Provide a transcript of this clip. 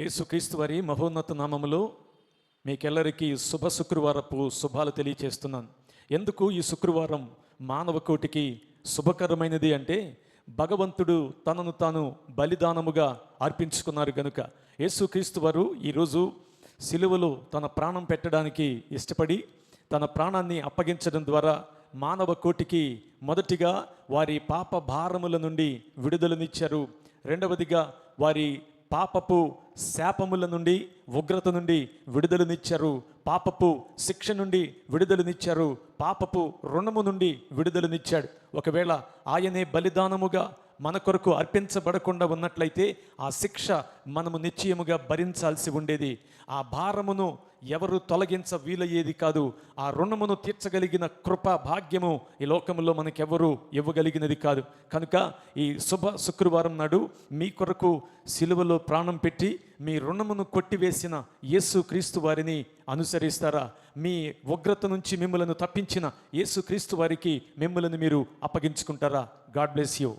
యేసుక్రీస్తు వారి మహోన్నత నామములో మీకెల్లరికీ శుభ శుక్రవారపు శుభాలు తెలియచేస్తున్నాను. ఎందుకు ఈ శుక్రవారం మానవ కోటికి శుభకరమైనది అంటే భగవంతుడు తనను తాను బలిదానముగా అర్పించుకున్నారు గనుక. యేసుక్రీస్తు వారు ఈరోజు సిలువలో తన ప్రాణం పెట్టడానికి ఇష్టపడి తన ప్రాణాన్ని అప్పగించడం ద్వారా మానవ కోటికి మొదటిగా వారి పాప భారముల నుండి విడుదలనిచ్చారు. రెండవదిగా వారి పాపపు శాపముల నుండి ఉగ్రత నుండి విడుదలనిచ్చారు పాపపు శిక్ష నుండి విడుదలనిచ్చారు పాపపు రుణము నుండి విడుదలనిచ్చాడు ఒకవేళ ఆయనే బలిదానముగా మన కొరకు అర్పించబడకుండా ఉన్నట్లయితే ఆ శిక్ష మనము నిశ్చయముగా భరించాల్సి ఉండేది. ఆ భారమును ఎవరు తొలగించ వీలయ్యేది కాదు. ఆ రుణమును తీర్చగలిగిన కృప భాగ్యము ఈ లోకంలో మనకెవరు ఇవ్వగలిగినది కాదు. కనుక ఈ శుభ శుక్రవారం నాడు మీ కొరకు సిలువలో ప్రాణం పెట్టి మీ రుణమును కొట్టివేసిన యేసు క్రీస్తు వారిని అనుసరిస్తారా? మీ ఉగ్రత నుంచి మిమ్మలను తప్పించిన యేసు క్రీస్తు వారికి మిమ్మల్ని మీరు అప్పగించుకుంటారా? God bless you.